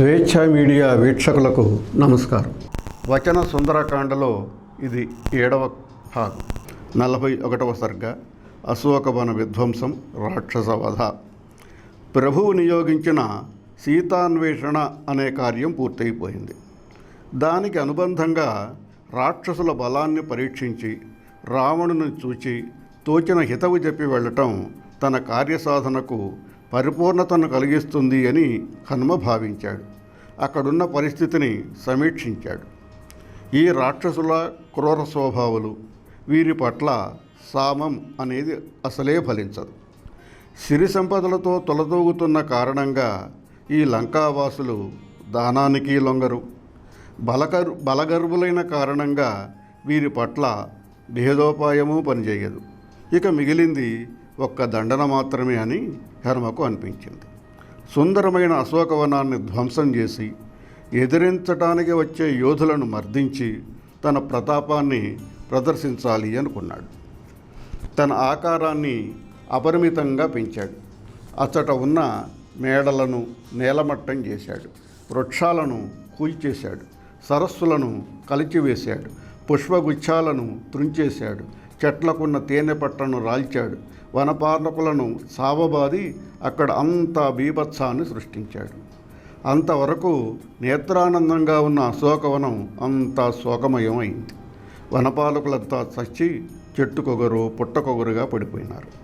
స్వేచ్ఛ మీడియా వీక్షకులకు నమస్కారం. వచన సుందరకాండలో ఇది ఏడవ భాగం. నలభై ఒకటవ సర్గ అశోకవన విధ్వంసం రాక్షస వధ ప్రభువు నియోగించిన సీతాన్వేషణ అనే కార్యం పూర్తయిపోయింది. దానికి అనుబంధంగా రాక్షసుల బలాన్ని పరీక్షించి రావణుని చూచి తోచిన హితవు చెప్పి వెళ్ళటం తన కార్యసాధనకు పరిపూర్ణతను కలిగిస్తుంది అని హనుమ భావించాడు. అక్కడున్న పరిస్థితిని సమీక్షించాడు. ఈ రాక్షసుల క్రూర స్వభావాలు వీరి పట్ల సామం అనేది అసలే ఫలించదు. సిరి సంపదలతో తొలదూగుతున్న కారణంగా ఈ లంకావాసులు దానానికి లొంగరు. బలగరు బలగర్భులైన కారణంగా వీరి పట్ల భేదోపాయము పనిచేయదు. ఇక మిగిలింది ఒక్క దండన మాత్రమే అని హనుమకు అనిపించింది. సుందరమైన అశోకవనాన్ని ధ్వంసం చేసి ఎదిరించటానికి వచ్చే యోధులను మర్దించి తన ప్రతాపాన్ని ప్రదర్శించాలి అనుకున్నాడు. తన ఆకారాన్ని అపరిమితంగా పెంచాడు. అచ్చట ఉన్న మేడలను నేలమట్టం చేశాడు. వృక్షాలను కూల్చేశాడు. సరస్సులను కలిచివేశాడు. పుష్పగుచ్ఛాలను త్రుంచేశాడు. చెట్లకున్న తేనె పట్టను రాల్చాడు. వనపాలకులను సావబాది అక్కడ అంతా బీభత్సాన్ని సృష్టించాడు. అంతవరకు నేత్రానందంగా ఉన్న అశోకవనం అంతా శోకమయం అయింది వనపాలకులంతా చచ్చి చెట్టుకొగరు పుట్టకొగరుగా పడిపోయినారు.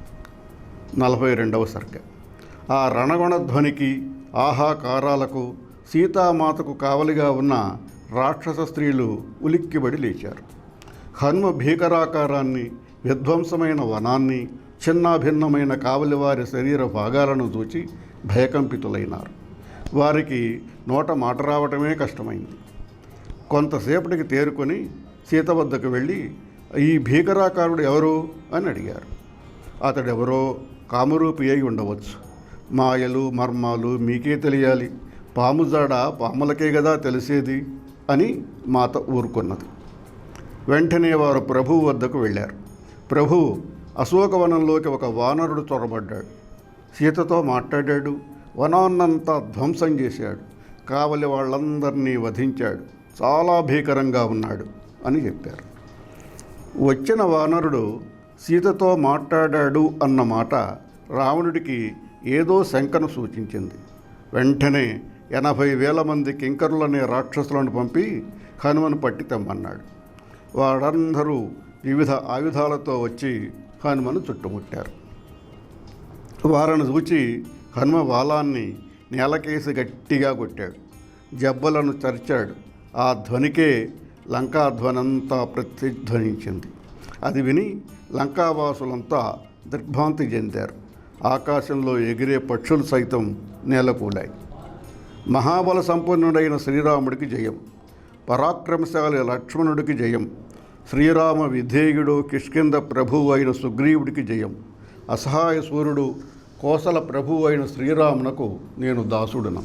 నలభై రెండవ సర్గ. ఆ రణగొణ ధ్వనికి ఆహాకారాలకు సీతామాతకు కావలిగా ఉన్న రాక్షస స్త్రీలు ఉలిక్కిబడి లేచారు. హన్మ భీకరాకారాన్ని విధ్వంసమైన వనాన్ని చిన్నాభిన్నమైన కావలివారి శరీర భాగాలను చూచి భయకంపితులైనారు. వారికి నోట మాట రావటమే కష్టమైంది. కొంతసేపటికి తేరుకొని సీత వద్దకు వెళ్ళి ఈ భీకరాకారుడు ఎవరు? అని అడిగారు. అతడెవరో కామరూపి అయి ఉండవచ్చు. మాయలు మర్మాలు మీకే తెలియాలి. పాము జాడ పాములకే కదా తెలిసేది అని మాత ఊరుకున్నది. వెంటనే వారు ప్రభువు వద్దకు వెళ్ళారు. ప్రభువు అశోకవనంలోకి ఒక వానరుడు చొరబడ్డాడు. సీతతో మాట్లాడాడు. వనాన్నంతా ధ్వంసం చేశాడు. కావలి వాళ్ళందరినీ వధించాడు. చాలా భీకరంగా ఉన్నాడు అని చెప్పారు. వచ్చిన వానరుడు సీతతో మాట్లాడాడు అన్న మాట రావణుడికి ఏదో శంకను సూచించింది. వెంటనే ఎనభై వేల మంది కింకరులనే రాక్షసులను పంపి హనుమను పట్టి తెమ్మన్నాడు. వారందరూ వివిధ ఆయుధాలతో వచ్చి హనుమను చుట్టుముట్టారు. వారను చూచి హనుమ బాలాన్ని నేలకేసి గట్టిగా కొట్టాడు. జబ్బలను చరిచాడు. ఆ ధ్వనికే లంకాధ్వనంతా ప్రతిధ్వనించింది. అది విని లంకావాసులంతా దిగ్భాంతి చెందారు. ఆకాశంలో ఎగిరే పక్షులు సైతం నేలకూలాయి. మహాబల సంపన్నుడైన శ్రీరాముడికి జయం. పరాక్రమశాలి లక్ష్మణుడికి జయం. శ్రీరామ విధేయుడు కిష్కింద ప్రభువు అయిన సుగ్రీవుడికి జయం. అసహాయ సూర్యుడు కోసల ప్రభువు అయిన శ్రీరామునకు నేను దాసుడను.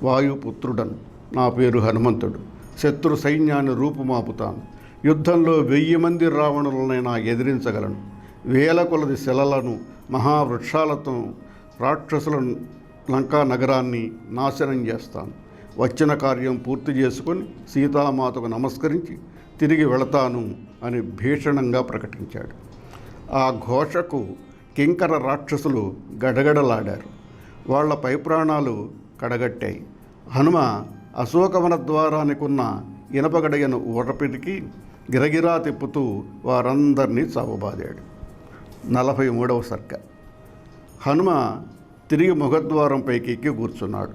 వాయుపుత్రుడను నా పేరు హనుమంతుడు. శత్రు సైన్యాన్ని రూపుమాపుతాను. యుద్ధంలో వెయ్యి మంది రావణులనైనా ఎదిరించగలను. వేల కొలది శిలలను మహావృక్షాలతో రాక్షసుల లంకా నగరాన్ని నాశనం చేస్తాను. వచ్చిన కార్యం పూర్తి చేసుకొని సీతామాతకు నమస్కరించి తిరిగి వెళతాను అని భీషణంగా ప్రకటించాడు. ఆ ఘోషకు కింకర రాక్షసులు గడగడలాడారు. వాళ్ళ పై ప్రాణాలు కడగట్టాయి. హనుమ అశోకవన ద్వారానికున్న ఇనపగడయను ఊటపిరికి గిరగిరా తిప్పుతూ వారందరినీ చావబాదాడు. నలభై మూడవ సర్గ హనుమ తిరిగి ముఖద్వారంపైకి ఎక్కి కూర్చున్నాడు.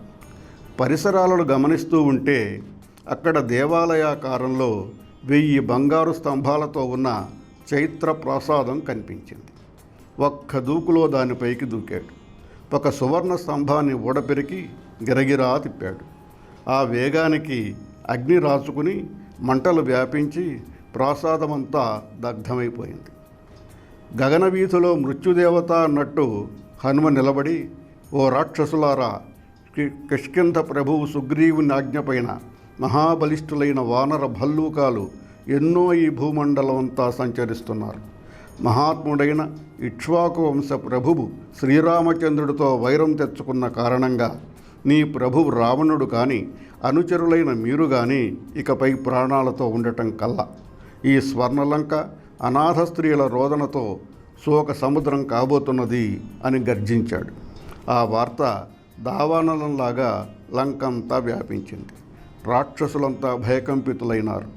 పరిసరాలను గమనిస్తూ ఉంటే అక్కడ దేవాలయాకారంలో వెయ్యి బంగారు స్తంభాలతో ఉన్న చైత్ర ప్రాసాదం కనిపించింది. ఒక్క దూకులో దానిపైకి దూకాడు. ఒక సువర్ణ స్తంభాన్ని ఊడపెరికి గిరగిరా తిప్పాడు. ఆ వేగానికి అగ్ని రాచుకుని మంటలు వ్యాపించి ప్రాసాదమంతా దగ్ధమైపోయింది. గగనవీధిలో మృత్యుదేవత అన్నట్టు హనుమ నిలబడి ఓ రాక్షసులారా కి- కిష్కింధ ప్రభువు సుగ్రీవుని ఆజ్ఞపైన మహాబలిష్ఠులైన వానర భల్లూకాలు ఎన్నో ఈ భూమండలం అంతా సంచరిస్తున్నారు. మహాత్ముడైన ఇక్ష్వాకు వంశ ప్రభువు శ్రీరామచంద్రుడితో వైరం తెచ్చుకున్న కారణంగా నీ ప్రభువు రావణుడు కానీ అనుచరులైన మీరు కానీ ఇకపై ప్రాణాలతో ఉండటం కల్లా. ఈ స్వర్ణలంక అనాథ స్త్రీల రోదనతో శోక సముద్రం కాబోతున్నది అని గర్జించాడు. ఆ వార్త దావానలంలాగా లంకంతా వ్యాపించింది. రాక్షసులంతా భయకంపితులైనారు.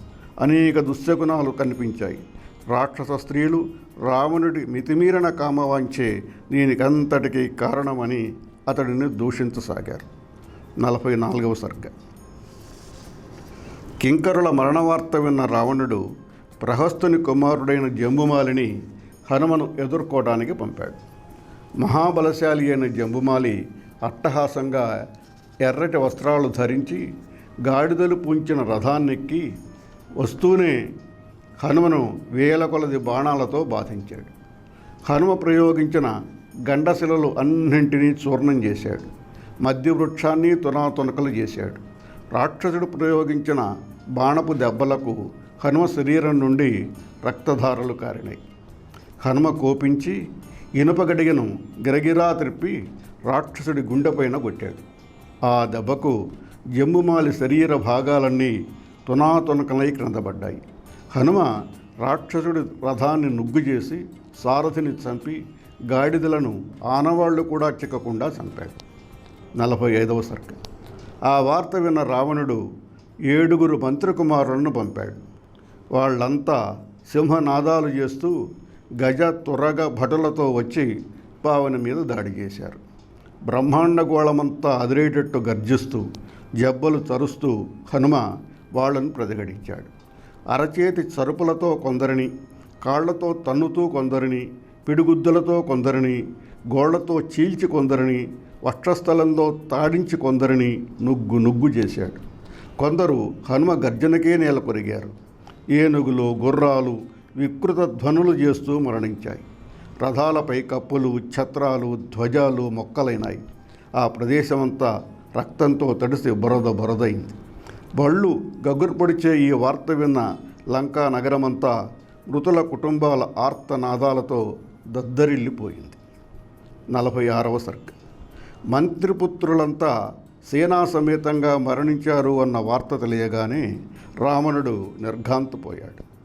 అనేక దుశ్శకునాలు కనిపించాయి. రాక్షస స్త్రీలు రావణుడి మితిమీరణ కామవాంచే దీనికంతటికీ కారణమని అతడిని దూషించసాగారు. నలభై నాలుగవ సర్గ. కింకరుల మరణ వార్త విన్న రావణుడు ప్రహస్తుని కుమారుడైన జంబుమాలిని హనుమను ఎదుర్కోవడానికి పంపాడు. మహాబలశాలి అయిన జంబుమాలి అట్టహాసంగా ఎర్రటి వస్త్రాలు ధరించి గాడిదలు పూంచిన రథాన్నెక్కి వస్తూనే హనుమను వేల కొలది బాణాలతో బాధించాడు. హనుమ ప్రయోగించిన గండశిలలు అన్నింటినీ చూర్ణం చేశాడు. మధ్య వృక్షాన్ని తునాతునకలు చేశాడు. రాక్షసుడు ప్రయోగించిన బాణపు దెబ్బలకు హనుమ శరీరం నుండి రక్తధారలు కారినాయి. హనుమ కోపించి ఇనుపగడిగను గిరగిరా త్రిప్పి రాక్షసుడి గుండెపైన కొట్టాడు. ఆ దెబ్బకు జమ్ముమాలి శరీర భాగాలన్నీ తునాతునకలై క్రిందపడ్డాయి హనుమ రాక్షసుడి రథాన్ని నుగ్గు చేసి సారథిని చంపి గాడిదలను ఆనవాళ్ళు కూడా చిక్కకుండా చంపాడు. నలభై ఐదవ సర్గ. ఆ వార్త విన్న రావణుడు ఏడుగురు మంత్రికుమారులను పంపాడు. వాళ్ళంతా సింహనాదాలు చేస్తూ గజ తురగ భటులతో వచ్చి పావని మీద దాడి చేశారు. బ్రహ్మాండ గోళమంతా అదిరేటట్టు గర్జిస్తూ జబ్బలు తరుస్తూ హనుమ వాళ్ళను ప్రతిఘటించాడు. అరచేతి చరుపులతో కొందరిని కాళ్ళతో తన్నుతూ కొందరిని పిడిగుద్దులతో కొందరిని గోళ్ళతో చీల్చి కొందరిని వక్షస్థలంలో తాడించి కొందరిని నుగ్గు నుగ్గు చేశాడు. కొందరు హనుమ గర్జనకే నేల కొరిగారు. ఏనుగులు గుర్రాలు వికృత ధ్వనులు చేస్తూ మరణించాయి. రథాలపై కప్పులు ఛత్రాలు ధ్వజాలు మొక్కలైనాయి. ఆ ప్రదేశమంతా రక్తంతో తడిసి బురద బురదైంది బళ్ళు గగుర్పొడిచే ఈ వార్త విన్న లంకా నగరమంతా మృతుల కుటుంబాల ఆర్తనాదాలతో దద్దరిల్లిపోయింది. నలభై ఆరవ సర్గ. మంత్రిపుత్రులంతా సేనా సమేతంగా మరణించారు అన్న వార్త తెలియగానే రావణుడు నిర్ఘాంతపోయాడు.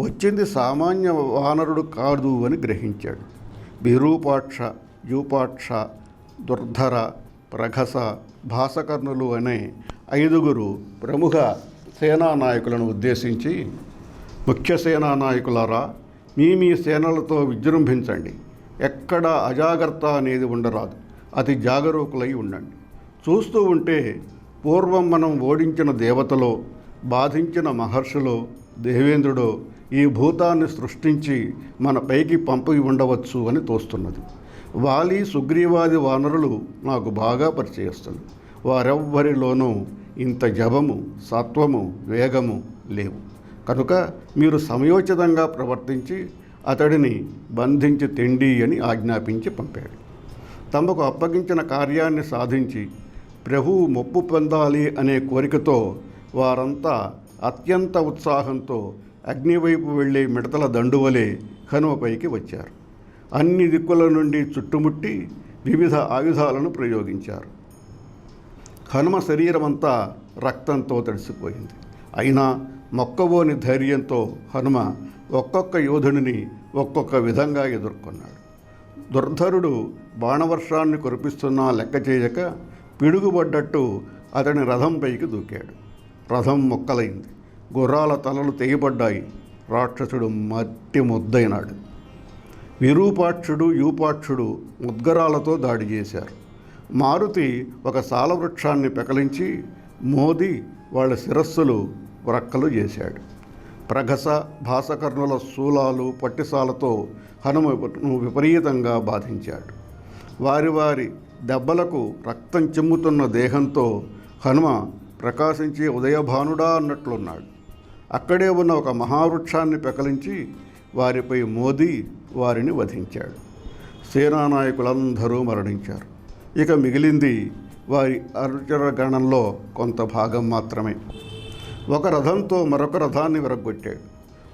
వచ్చింది సామాన్య వానరుడు కాదు అని గ్రహించాడు. విరూపాక్ష యూపాక్ష దుర్ధర ప్రఘస భాసకర్ణులు అనే ఐదుగురు ప్రముఖ సేనా నాయకులను ఉద్దేశించి ముఖ్య సేనా నాయకులారా మీ మీ సేనలతో విజృంభించండి. ఎక్కడ అజాగ్రత్త అనేది ఉండరాదు. అతి జాగరూకులై ఉండండి. చూస్తూ ఉంటే పూర్వం మనం ఓడించిన దేవతలో బాధించిన మహర్షులో దేవేంద్రుడో ఈ భూతాన్ని సృష్టించి మన పైకి పంపి ఉండవచ్చు అని తోస్తున్నది. వాలి సుగ్రీవాది వానరులు నాకు బాగా పరిచయస్తులు. వారెవ్వరిలోనూ ఇంత జపము సత్వము వేగము లేవు. కనుక మీరు సమయోచితంగా ప్రవర్తించి అతడిని బంధించి తిండి అని ఆజ్ఞాపించి పంపాడు తమకు అప్పగించిన కార్యాన్ని సాధించి ప్రభువు మొప్పు పొందాలి అనే కోరికతో వారంతా అత్యంత ఉత్సాహంతో అగ్నివైపు వెళ్ళే మిడతల దండువలే హనుమపైకి వచ్చారు. అన్ని దిక్కుల నుండి చుట్టుముట్టి వివిధ ఆయుధాలను ప్రయోగించారు. హనుమ శరీరమంతా రక్తంతో తడిసిపోయింది. అయినా మొక్కవోని ధైర్యంతో హనుమ ఒక్కొక్క యోధుడిని ఒక్కొక్క విధంగా ఎదుర్కొన్నాడు. దుర్ధరుడు బాణవర్షాన్ని కురిపిస్తున్నా లెక్క చేయక పిడుగుపడ్డట్టు అతని రథంపైకి దూకాడు. రథం మొక్కలైంది. గుర్రాల తలలు తెగిపడ్డాయి. రాక్షసుడు మట్టి ముద్దైనాడు విరూపాక్షుడు యూపాక్షుడు ముద్గరాలతో దాడి చేశారు. మారుతి ఒక సాలవృక్షాన్ని పెకలించి మోదీ వాళ్ళ శిరస్సులు వ్రక్కలు చేశాడు. ప్రగస భాసకర్ణుల శూలాలు పట్టిసాలతో హనుమను విపరీతంగా బాధించాడు. వారి వారి దెబ్బలకు రక్తం చిమ్ముతున్న దేహంతో హనుమ ప్రకాశించే ఉదయభానుడా అన్నట్లున్నాడు. అక్కడే ఉన్న ఒక మహావృక్షాన్ని పెకలించి వారిపై మోదీ వారిని వధించాడు. సేనానాయకులందరూ మరణించారు. ఇక మిగిలింది వారి అనుచర గణంలో కొంత భాగం మాత్రమే. ఒక రథంతో మరొక రథాన్ని విరగొట్టాడు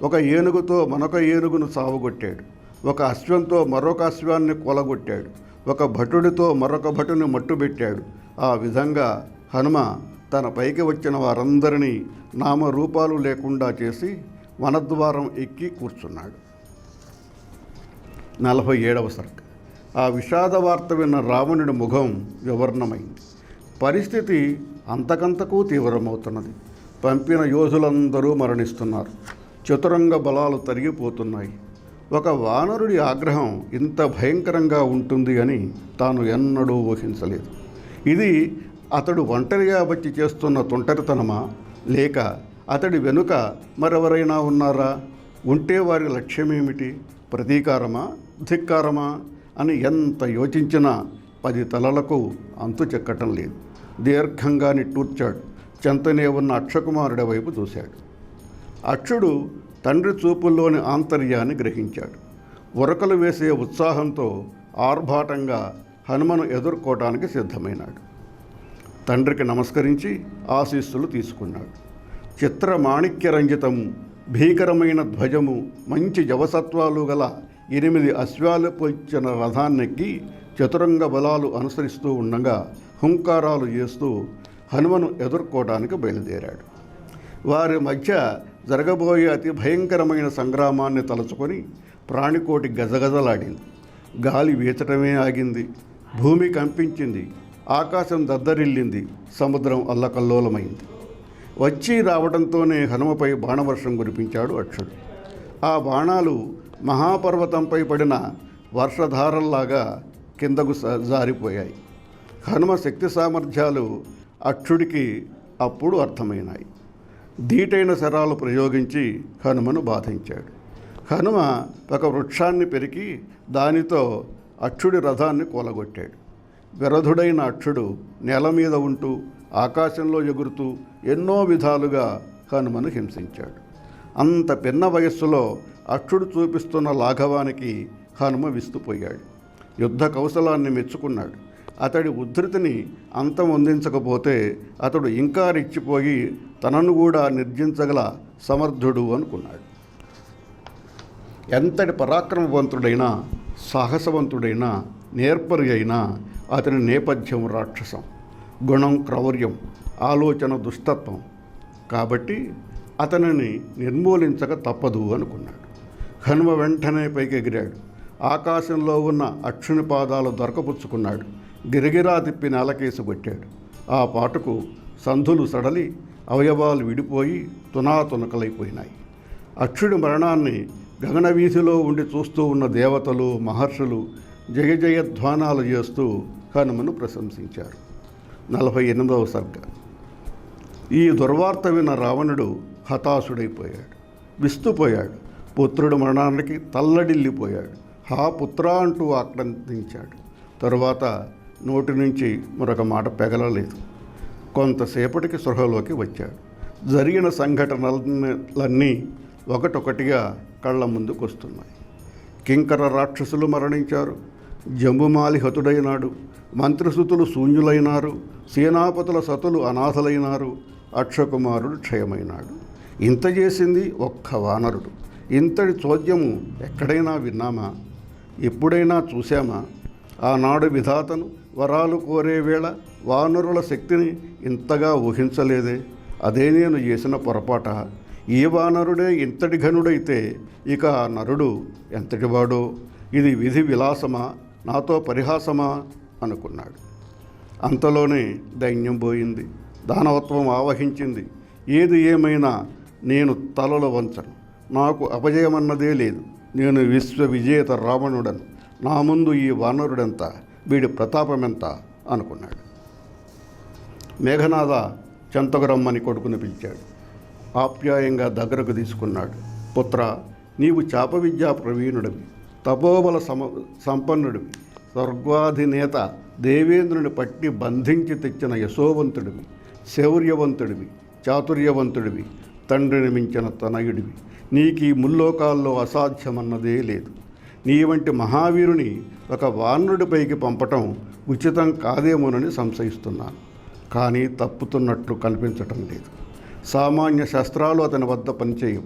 ఒక ఏనుగుతో మరొక ఏనుగును సావగొట్టాడు. ఒక అశ్వంతో మరొక అశ్వాన్ని కొలగొట్టాడు. ఒక భటుడితో మరొక భటుని మట్టుబెట్టాడు ఆ విధంగా హనుమ తన పైకి వచ్చిన వారందరినీ నామరూపాలు లేకుండా చేసి వనద్వారం ఎక్కి కూర్చున్నాడు. నలభై ఏడవ సర్గ. ఆ విషాద వార్త విన్న రావణుడి ముఖం వివర్ణమైంది. పరిస్థితి అంతకంతకు తీవ్రమవుతున్నది. పంపిన యోధులందరూ మరణిస్తున్నారు. చతురంగ బలాలు తరిగిపోతున్నాయి. ఒక వానరుడి ఆగ్రహం ఇంత భయంకరంగా ఉంటుంది అని తాను ఎన్నడూ ఊహించలేదు. ఇది అతడు ఒంటరిగా వచ్చి చేస్తున్న తుంటరితనమా? లేక అతడి వెనుక మరెవరైనా ఉన్నారా? ఉంటే వారి లక్ష్యమేమిటి? ప్రతీకారమా? ధిక్కారమా? అని ఎంత యోచించినా పది తలలకు అంతు చెక్కటం లేదు. దీర్ఘంగా నిట్టూర్చాడు. చెంతనే ఉన్న అక్షకుమారుడి వైపు చూశాడు. అక్షుడు తండ్రి చూపుల్లోని ఆంతర్యాన్ని గ్రహించాడు. ఉరకలు వేసే ఉత్సాహంతో ఆర్భాటంగా హనుమను ఎదుర్కోవటానికి సిద్ధమైనాడు. తండ్రికి నమస్కరించి ఆశీస్సులు తీసుకున్నాడు. చిత్ర మాణిక్యరంజితము భీకరమైన ధ్వజము మంచి జవసత్వాలు గల ఎనిమిది అశ్వాలు పొచ్చిన రథాన్నెక్కి చతురంగ బలాలు అనుసరిస్తూ ఉండగా హుంకారాలు చేస్తూ హనుమను ఎదుర్కోవడానికి బయలుదేరాడు. వారి మధ్య జరగబోయే అతి భయంకరమైన సంగ్రామాన్ని తలుచుకొని ప్రాణికోటి గజగజలాడింది. గాలి వీచటమే ఆగింది. భూమి కంపించింది. ఆకాశం దద్దరిల్లింది. సముద్రం అల్లకల్లోలమైంది. వచ్చి రావడంతోనే హనుమపై బాణవర్షం కురిపించాడు అక్షుడు ఆ బాణాలు మహాపర్వతంపై పడిన వర్షధారల్లాగా కిందకు జారిపోయాయి. హనుమ శక్తి సామర్థ్యాలు అక్షుడికి అప్పుడు అర్థమైనాయి. ధీటైన శరాలు ప్రయోగించి హనుమను బాధించాడు. హనుమ ఒక వృక్షాన్ని పెరికి దానితో అక్షుడి రథాన్ని కూలగొట్టాడు. విరధుడైన అక్షుడు నేల మీద ఉంటూ ఆకాశంలో ఎగురుతూ ఎన్నో విధాలుగా హనుమను హింసించాడు. అంత పిన్న వయస్సులో అక్షుడు చూపిస్తున్న లాఘవానికి హనుమ విస్తుపోయాడు. యుద్ధ కౌశలాన్ని మెచ్చుకున్నాడు. అతడి ఉద్ధృతిని అంతం అందించకపోతే అతడు ఇంకా రెచ్చిపోయి తనను కూడా నిర్జించగల సమర్థుడు అనుకున్నాడు. ఎంతటి పరాక్రమవంతుడైనా సాహసవంతుడైనా నేర్పరి అయినా అతని నేపథ్యం రాక్షసం. గుణం క్రౌర్యం ఆలోచన దుష్టత్వం. కాబట్టి అతనిని నిర్మూలించక తప్పదు అనుకున్నాడు. కనుమ వెంటనే పైకెగిరాడు. ఆకాశంలో ఉన్న అక్షుని పాదాలు దొరకపుచ్చుకున్నాడు. గిరిగిరా తిప్పి నేలకేసి కొట్టాడు. ఆ పాటకు సంధులు సడలి అవయవాలు విడిపోయి తునాతునకలైపోయినాయి. అక్షుడి మరణాన్ని గగనవీధిలో ఉండి చూస్తూ ఉన్న దేవతలు మహర్షులు జయ జయధ్వానాలు చేస్తూ హనుమను ప్రశంసించారు. నలభై ఎనిమిదవ సర్గ. ఈ దుర్వార్త విన్న రావణుడు హతాశుడైపోయాడు. విస్తుపోయాడు. పుత్రుడు మరణానికి తల్లడిల్లిపోయాడు. హా పుత్ర అంటూ ఆక్రందించాడు తరువాత నోటి నుంచి మరొక మాట పెగలలేదు. కొంతసేపటికి సృహలోకి వచ్చాడు. జరిగిన సంఘటనలన్నీ ఒకటొకటిగా కళ్ళ ముందుకు వస్తున్నాయి. కింకర రాక్షసులు మరణించారు. జంబుమాలి హతుడైనాడు మంత్రిసుతులు శూన్యులైనారు. సేనాపతుల సతులు అనాథలైనారు. అక్షకుమారుడు క్షయమైనాడు. ఇంత చేసింది ఒక్క వానరుడు. ఇంతటి చోద్యము ఎక్కడైనా విన్నామా? ఎప్పుడైనా చూశామా? ఆనాడు విధాతను వరాలు కోరే వేళ వానరుల శక్తిని ఇంతగా ఊహించలేదే. అదే నేను చేసిన పొరపాట. ఈ వానరుడే ఇంతటి ఘనుడైతే ఇక ఆ నరుడు ఎంతటివాడో? ఇది విధి విలాసమా? నాతో పరిహాసమా? అనుకున్నాడు. అంతలోనే దైన్యం పోయింది. దానవత్వం ఆవహించింది. ఏది ఏమైనా నేను తలలో వంచను. నాకు అపజయమన్నదే లేదు. నేను విశ్వ విజేత రావణుడను. నా ముందు ఈ వానరుడెంత? వీడి ప్రతాపమెంత? అనుకున్నాడు. మేఘనాథ చెంతకు రమ్మని కొడుకుని పిలిచాడు. ఆప్యాయంగా దగ్గరకు తీసుకున్నాడు. పుత్ర నీవు చాప విద్యా ప్రవీణుడివి. తపోబల సమ సంపన్నుడివి. స్వర్గాధినేత దేవేంద్రుని పట్టి బంధించి తెచ్చిన యశోవంతుడివి. శౌర్యవంతుడివి. చాతుర్యవంతుడివి. తండ్రిని మించిన తనయుడివి. నీకు ఈ ముల్లోకాల్లో అసాధ్యమన్నదే లేదు. నీ వంటి మహావీరుని ఒక వానరుడిపైకి పంపటం ఉచితం కాదేమోనని సంశయిస్తున్నాను. కానీ తప్పుతున్నట్లు కనిపించటం లేదు. సామాన్య శస్త్రాలు అతని వద్ద పనిచేయవు.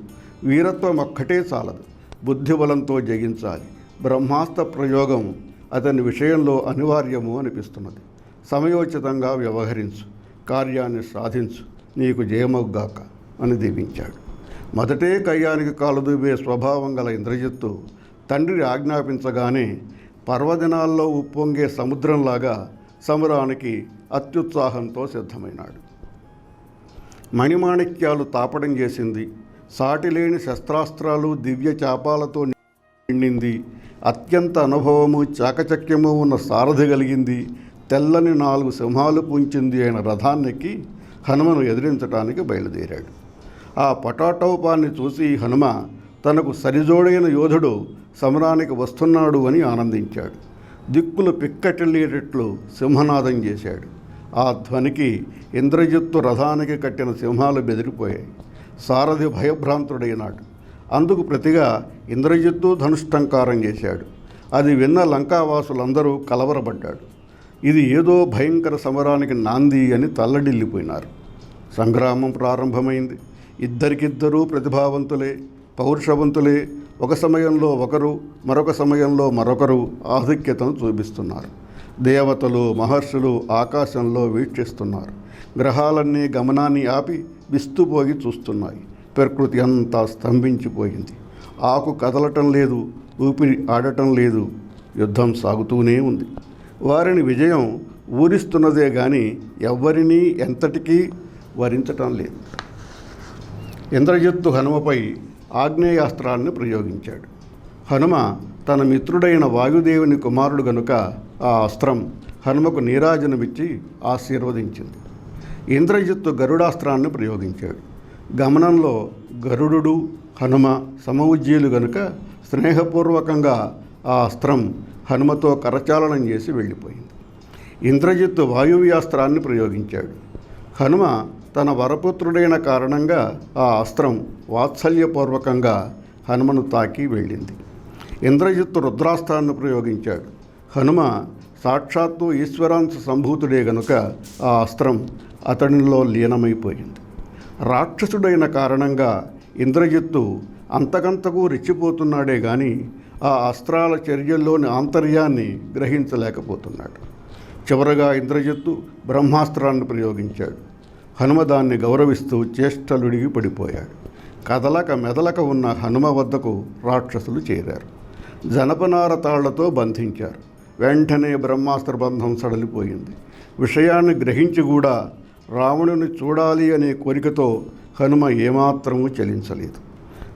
వీరత్వం ఒక్కటే చాలదు. బుద్ధిబలంతో జయించాలి. బ్రహ్మాస్త్ర ప్రయోగం అతని విషయంలో అనివార్యము అనిపిస్తున్నది. సమయోచితంగా వ్యవహరించు. కార్యాన్ని సాధించు. నీకు జయమవుగాక. అని దీవించాడు. మొదటే కయ్యానికి కాలుదూబే స్వభావం గల ఇంద్రజిత్తు తండ్రి ఆజ్ఞాపించగానే పర్వదినాల్లో ఉప్పొంగే సముద్రంలాగా సమరానికి అత్యుత్సాహంతో సిద్ధమైనాడు. మణిమాణిక్యాలు తాపడం చేసింది. సాటిలేని శస్త్రాస్త్రాలు దివ్య చాపాలతో నిండింది. అత్యంత అనుభవము చాకచక్యము ఉన్న సారథి కలిగింది. తెల్లని నాలుగు సింహాలు పుంచింది అయిన రథాన్నెక్కి హనుమను ఎదిరించడానికి బయలుదేరాడు. ఆ పటాటోపాన్ని చూసి హనుమ తనకు సరిజోడైన యోధుడు సమరానికి వస్తున్నాడు అని ఆనందించాడు. దిక్కులు పిక్కటిల్లేటట్లు సింహనాదం చేశాడు. ఆ ధ్వనికి ఇంద్రజిత్తు రథానికి కట్టిన సింహాలు బెదిరిపోయాయి. సారథి భయభ్రాంతుడైనాడు. అందుకు ప్రతిగా ఇంద్రజిత్తు ధనుష్టంకారం చేశాడు. అది విన్న లంకావాసులందరూ కలవరపడ్డాడు ఇది ఏదో భయంకర సమరానికి నాంది అని తల్లడిల్లిపోయినారు. సంగ్రామం ప్రారంభమైంది. ఇద్దరికిద్దరూ ప్రతిభావంతులే పౌరుషవంతులే. ఒక సమయంలో ఒకరు మరొక సమయంలో మరొకరు ఆధిక్యతను చూపిస్తున్నారు. దేవతలు మహర్షులు ఆకాశంలో వీక్షిస్తున్నారు. గ్రహాలన్నీ గమనాన్ని ఆపి విస్తుపోగి చూస్తున్నాయి. ప్రకృతి అంతా స్తంభించిపోయింది. ఆకు కదలటం లేదు ఊపిరి ఆడటం లేదు. యుద్ధం సాగుతూనే ఉంది. వారిని విజయం ఊరిస్తున్నదే కానీ ఎవ్వరినీ ఎంతటికీ వరించటం లేదు. ఇంద్రజిత్తు హనుమపై ఆగ్నేయాస్త్రాన్ని ప్రయోగించాడు. హనుమ తన మిత్రుడైన వాయుదేవుని కుమారుడు గనుక ఆ అస్త్రం హనుమకు నీరాజనమిచ్చి ఆశీర్వదించింది. ఇంద్రజిత్తు గరుడాస్త్రాన్ని ప్రయోగించాడు. గమనంలో గరుడు హనుమ సమవుజ్జీలు గనుక స్నేహపూర్వకంగా ఆ అస్త్రం హనుమతో కరచాలనం చేసి వెళ్ళిపోయింది. ఇంద్రజిత్తు వాయువ్యాస్త్రాన్ని ప్రయోగించాడు. హనుమ తన వరపుత్రుడైన కారణంగా ఆ అస్త్రం వాత్సల్యపూర్వకంగా హనుమను తాకి వెళ్ళింది. ఇంద్రజిత్తు రుద్రాస్త్రాన్ని ప్రయోగించాడు. హనుమ సాక్షాత్తు ఈశ్వరాంశ సంభూతుడే గనుక ఆ అస్త్రం అతనిలో లీనమైపోయింది. రాక్షసుడైన కారణంగా ఇంద్రజిత్తు అంతకంతకు రెచ్చిపోతున్నాడే గాని ఆ అస్త్రాల చర్యల్లోని ఆంతర్యాన్ని గ్రహించలేకపోతున్నాడు. చివరగా ఇంద్రజిత్తు బ్రహ్మాస్త్రాన్ని ప్రయోగించాడు. హనుమ దాన్ని గౌరవిస్తూ చేష్టలుడిగి పడిపోయాడు. కదలక మెదలక ఉన్న హనుమ వద్దకు రాక్షసులు చేరారు. జనపనార తాళ్ళతో బంధించారు. వెంటనే బ్రహ్మాస్త్ర బంధం సడలిపోయింది. విషయాన్ని గ్రహించి కూడా రావణుని చూడాలి అనే కోరికతో హనుమ ఏమాత్రము చలించలేదు.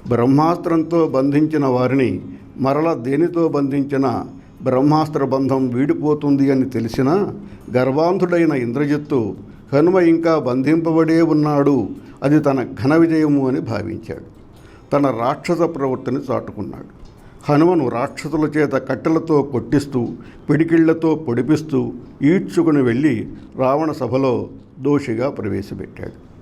బ్రహ్మాస్త్రంతో బంధించిన వారిని మరల దేనితో బంధించిన బ్రహ్మాస్త్ర బంధం వీడిపోతుంది అని తెలిసినా గర్వాంధుడైన ఇంద్రజిత్తు హనుమ ఇంకా బంధింపబడే ఉన్నాడు. అది తన ఘన విజయము అని భావించాడు. తన రాక్షస ప్రవర్తన చాటుకున్నాడు. హనుమను రాక్షసుల చేత కట్టెలతో కొట్టిస్తూ పిడికిళ్ళతో పొడిపిస్తూ ఈడ్చుకుని వెళ్ళి రావణ సభలో దోషిగా ప్రవేశపెట్టాడు.